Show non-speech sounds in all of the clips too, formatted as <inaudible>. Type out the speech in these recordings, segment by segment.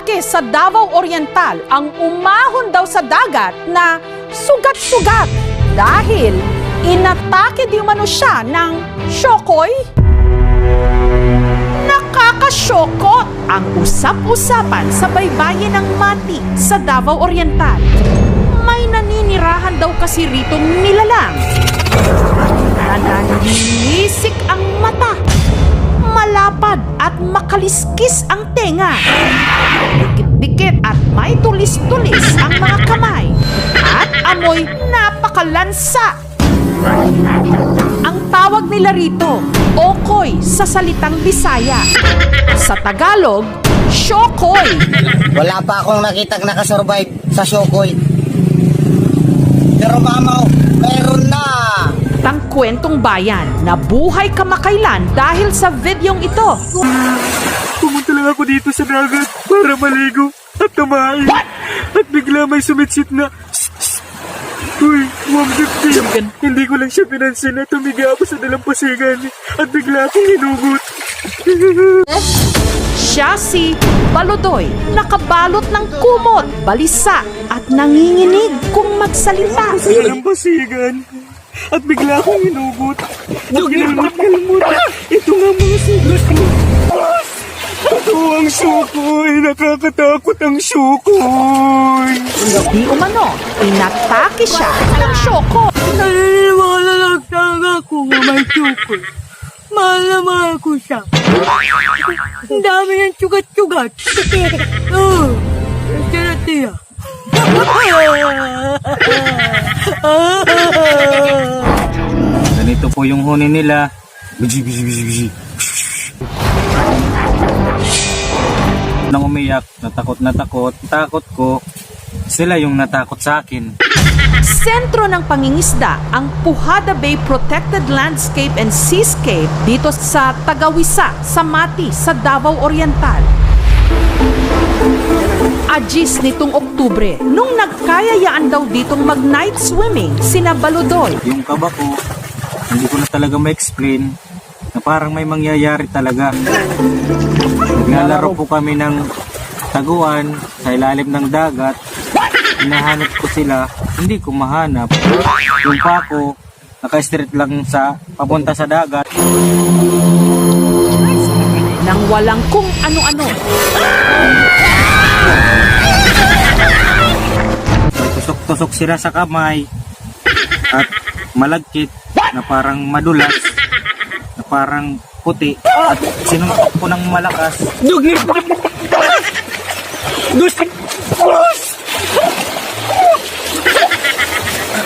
lalaki sa Davao Oriental ang umahon daw sa dagat na sugat-sugat dahil inatake di umano siya ng syokoy. Nakakasyoko ang usap-usapan sa baybayin ng Mati sa Davao Oriental. May naninirahan daw kasi rito nilalang. Nananilisik ang mata malapad at makaliskis ang tenga. Dikit-dikit at may tulis-tulis ang mga kamay. At amoy napakalansa. Ang tawag nila rito, okoy sa salitang Bisaya. Sa Tagalog, syokoy. Wala pa akong nakitang nakasurvive sa Shokoy. Pero mamaw, meron na! Tang kwentong bayan na buhay kamakailan dahil sa videong ito. Pumunta lang ako dito sa dagat para maligo at tumain. At bigla may sumitsit na Uy, 150. Hindi ko lang siya pinansin na tumiga ako sa dalampasigan at bigla akong hinugot. Siya si Balodoy, nakabalot ng kumot, balisa at nanginginig kung magsalita. Sa dalampasigan. At bigla akong hinugot. At ginalmot-galmot. Ito nga mga sugat ko. Ito ang sukoy. Nakakatakot ang sukoy. Di umano, inatake siya ng syoko. Naniniwala lang talaga ako na may tukol. Mahal na mahal ko siya. Ang dami ng tsugat-tsugat. <laughs> Oo. Siya. Ganito yung huni nila. Biji, biji, biji, biji. Nang umiyak, natakot na takot, takot ko, sila yung natakot sa akin. Sentro ng pangingisda ang Puhada Bay Protected Landscape and Seascape dito sa Tagawisa, sa Mati, sa Davao Oriental. Agis nitong Oktubre, nung nagkayayaan daw ditong mag-night swimming, sina Balodoy, Yung kaba ko, hindi ko na talaga ma-explain na parang may mangyayari talaga. Naglalaro po kami ng taguan sa ilalim ng dagat. Hinahanap ko sila, hindi ko mahanap. Yung pa ako, naka-straight lang sa papunta sa dagat. nang walang kung ano-ano. Tusok-tusok sila sa kamay at malagkit na parang madulas <laughs> na parang puti at sinuntok ko ng malakas?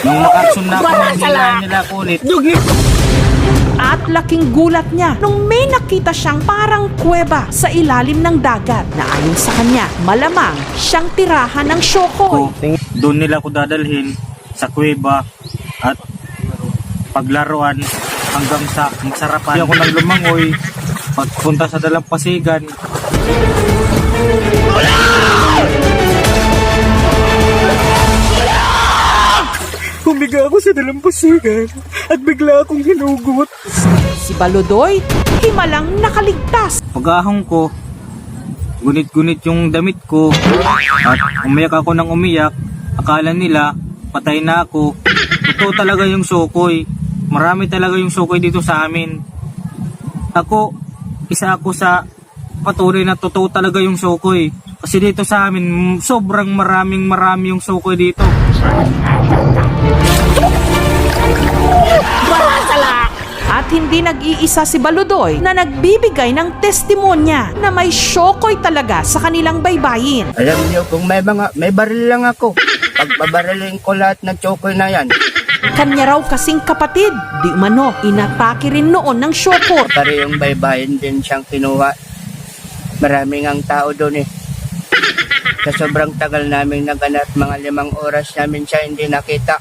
Nung makaksun na ako ng hilahin nila ako ulit, At laking gulat niya nung may nakita siyang parang kuweba sa ilalim ng dagat na ayon sa kanya, malamang siyang tirahan ng ko, syokoy. doon nila ako dadalhin sa kuweba at paglaruan hanggang sa masarapan. Hindi ako nang lumangoy pagpunta sa dalampasigan. Humiga ako sa dalampasigan at bigla akong hinugot. Si Balodoy, himalang nakaligtas. Pag-ahong ko, gunit-gunit yung damit ko at umiyak ako ng umiyak. Akala nila patay na ako. Totoo talaga yung sukoy. Marami talaga yung sukoy dito sa amin. Ako, isa ako sa patunay na totoo talaga yung sukoy. Kasi dito sa amin, sobrang maraming marami yung sukoy dito. At hindi nag-iisa si Balodoy na nagbibigay ng testimonya na may syokoy talaga sa kanilang baybayin. Alam niyo, kung may mga, may baril lang ako. Pagbabarilin ko lahat ng chokoy na yan. Kanya raw kasing kapatid, di umano, inatake rin noon ng syoko. Pare yung baybayin din siyang kinuha. Maraming ang tao doon eh. Sa sobrang tagal namin naganap, mga limang oras namin siya hindi nakita.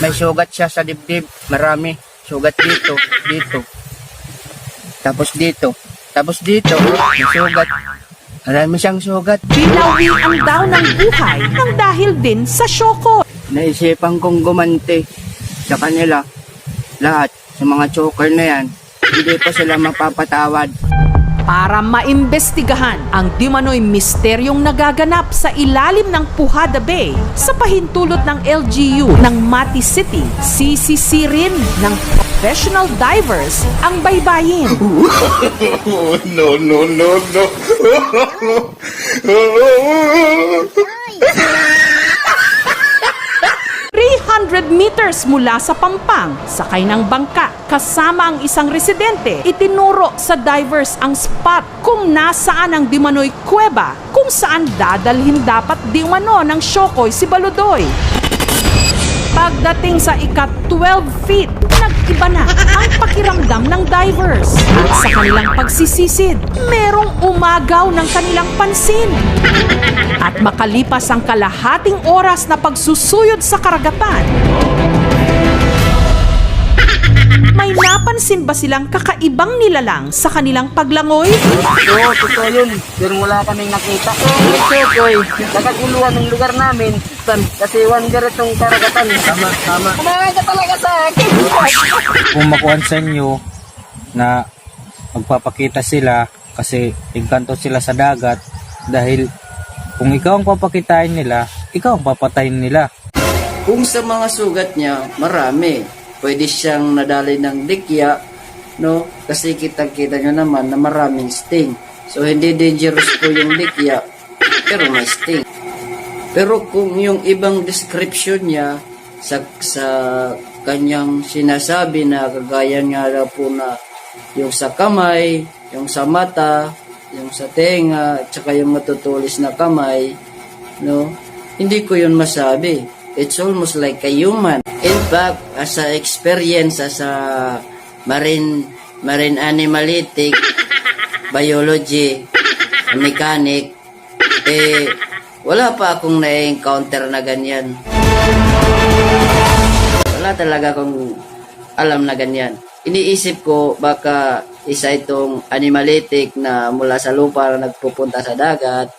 May sugat siya sa dibdib, marami. Sugat dito, dito. Tapos dito. Tapos dito, may sugat. Marami siyang sugat. Binawian daw ng buhay ng dahil din sa syoko. Naisipan kong gumanti sa kanila. Lahat, sa mga choker na yan, hindi pa sila mapapatawad. para maimbestigahan ang di manoy misteryong nagaganap sa ilalim ng Pujada Bay sa pahintulot ng LGU ng Mati City. CCC rin ng professional divers ang baybayin. Oh, <laughs> no, no, no, no. <laughs> 300 meters mula sa Pampang, sakay ng bangka, kasama ang isang residente, itinuro sa divers ang spot kung nasaan ang Dimanoy Kuweba, kung saan dadalhin dapat di umano ng Shokoy si Baludoy. Pagdating sa ika-12 feet, nag-iba na ang pakiramdam ng divers. At sa kanilang pagsisisid, merong umagaw ng kanilang pansin. At makalipas ang kalahating oras na pagsusuyod sa karagatan, may napansin ba silang kakaibang nilalang sa kanilang paglangoy? Oo, totoo yun. Pero wala kaming nakita. Chokoy, nakaguluhan ng lugar namin. Kasi wonder itong karagatan. Tama, tama. Kumain ka talaga sa akin. Kung makuhan sa inyo na magpapakita sila kasi engkanto sila sa dagat dahil kung ikaw ang papakitain nila, ikaw ang papatayin nila. Kung sa mga sugat niya, marami. Pwede siyang nadali ng dikya, no? Kasi kitang-kita nyo naman na maraming sting. So, hindi dangerous po yung dikya, pero may sting. Pero kung yung ibang description niya sa, sa kanyang sinasabi na kagaya nga daw po na yung sa kamay, yung sa mata, yung sa tenga, at saka yung matutulis na kamay, no? Hindi ko yun masabi. It's almost like a human. In fact, as a experience as a marine marine animalistic, <laughs> biology, mechanic, eh, wala pa akong na-encounter na ganyan. Wala talaga akong alam na ganyan. Iniisip ko baka isa itong animalitic na mula sa lupa na nagpupunta sa dagat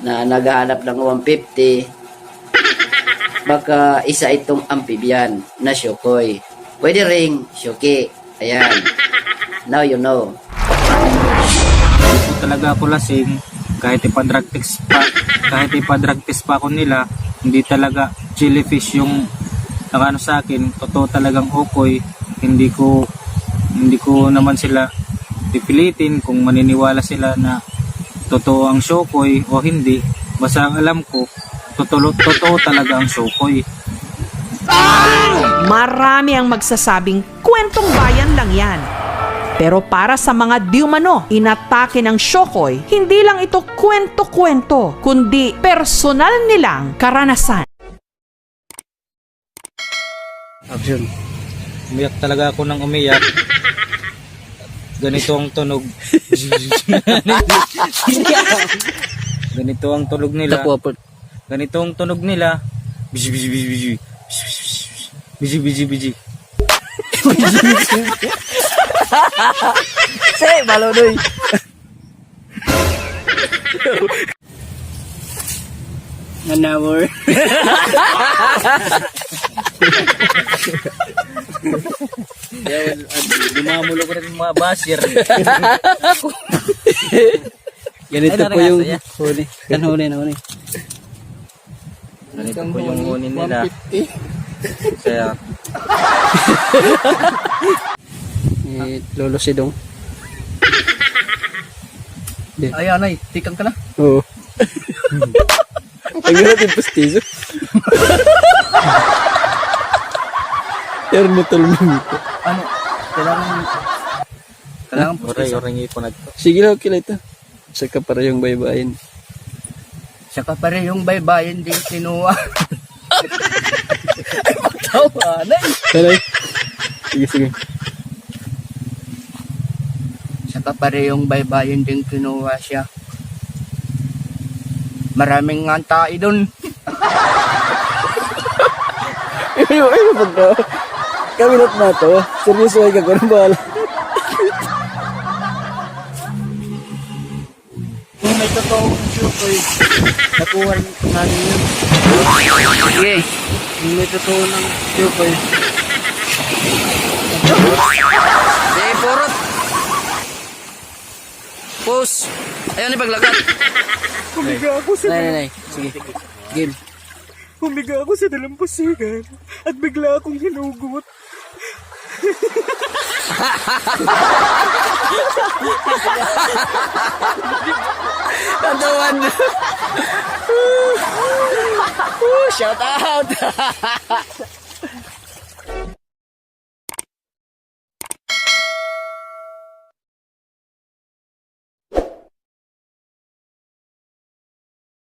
na naghahanap ng 150 baka isa itong amphibian na syokoy. Pwede ring syoki. Ayan. Now you know. Talaga ako lasing, kahit ipadrag test pa, kahit ipadrag test pa ako nila, hindi talaga jellyfish yung nakano sa akin, totoo talagang okoy, hindi ko hindi ko naman sila pipilitin kung maniniwala sila na totoo ang shokoy o hindi. Basta ang alam ko, totoo, totoo talaga ang shokoy. Marami ang magsasabing kwentong bayan lang yan. Pero para sa mga diumano, inatake ng Shokoy, hindi lang ito kwento-kwento, kundi personal nilang karanasan. Action. Umiyak talaga ako ng umiyak. Ganito ang tunog. <laughs> Ganito ang tunog nila. Ganito ang tunog nila. Biji biji biji biji. Biji biji biji. <laughs> Say, balodoy. Nanawar. Dumamulo ko rin yung mga basir. <laughs> Ganito po yung huli. Kan huli na huli. Ganito po yung huni nila. <laughs> Kaya <laughs> Eh, Lolo Sidong. Ayan <laughs> ay, tikang ka na. Oo. Ang natin pastizo. Pero mutol mo ito. Ano? Kailangan... Kailangan po oray oray ipon na to. Sige lang, okay lang ito. Saka para yung baybayin. Saka pa rin yung baybayin din kinuha. <laughs> Ay, magtawanan. Taray. Sige, sige. Saka pa rin yung baybayin din kinuha siya. Maraming nga tayo doon. Ay, ay, pag na. Kaminat na to. Seryoso ay gagawin bahala. Kung may totoong syokoy, nakuha namin yun. Sige. May totoo ng syokoy. Sige, purot. Pose. Ayaw ni paglakat. Humiga ako sa, Nay, nay, nay. Sige. Game. humiga ako sa dalampasigan at bigla akong hinugot. <laughs> 小到的，哈哈哈。